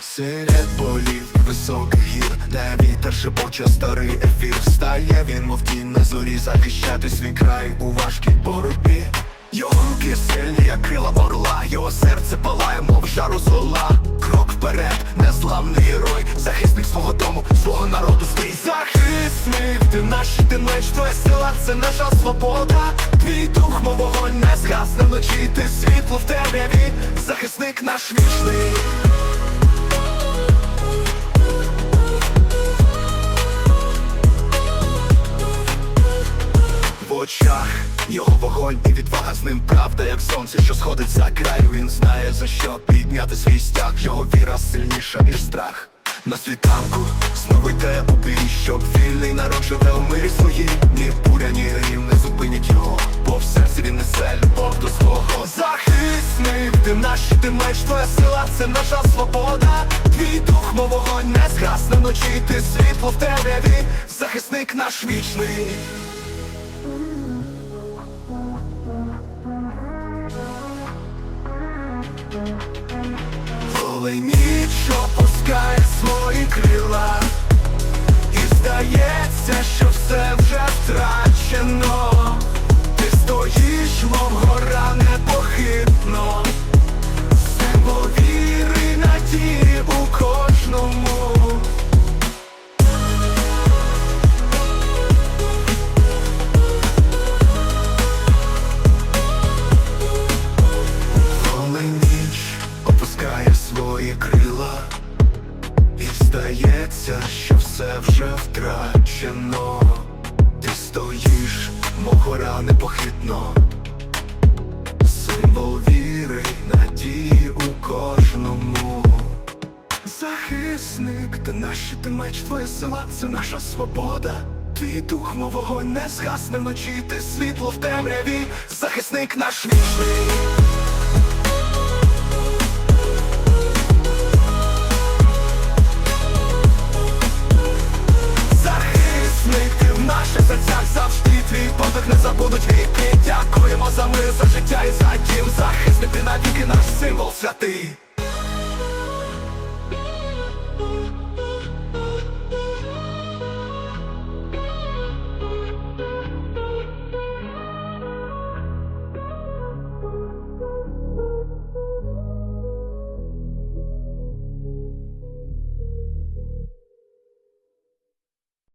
Серед полів високих гір, де вітер шепоче старий ефір. Встає він, мов тінь на зорі, захищати свій край у важкій боротьбі. Його руки сильні, як крила орла, його серце палає, мов жару зола. Крок вперед, незламний герой, захисник свого дому, свого народу свій Захисник, ти наш, ти меч, твоя сила, це наша свобода. Твій дух, мов вогонь, світло в темряві, захисник наш вічний В очах його вогонь і відвага з ним правда, як сонце, що сходить за край. Він знає за що підняти свій стяг. Його віра сильніша, ніж страх. На світанку знову йде у бій, щоб вільний народ живе у мирі своїй. Ні буря, ні грім не захисник. Ти меч, твоя сила, це наша свобода. Твій дух, мов вогонь, не згасне вночі, ти світло в темряві, захисник наш вічний. Коли ніч опускає свої крила І здається, що все вже втрачено здається, що все вже втрачено. Ти стоїш, мов гора непохитно. Символ віри, надії у кожному. Захисник, ти наш, ти меч, твоя сила, це наша свобода. Твій дух, мов вогонь, не згасне вночі, ти світло в темряві, захисник наш вічний символ святий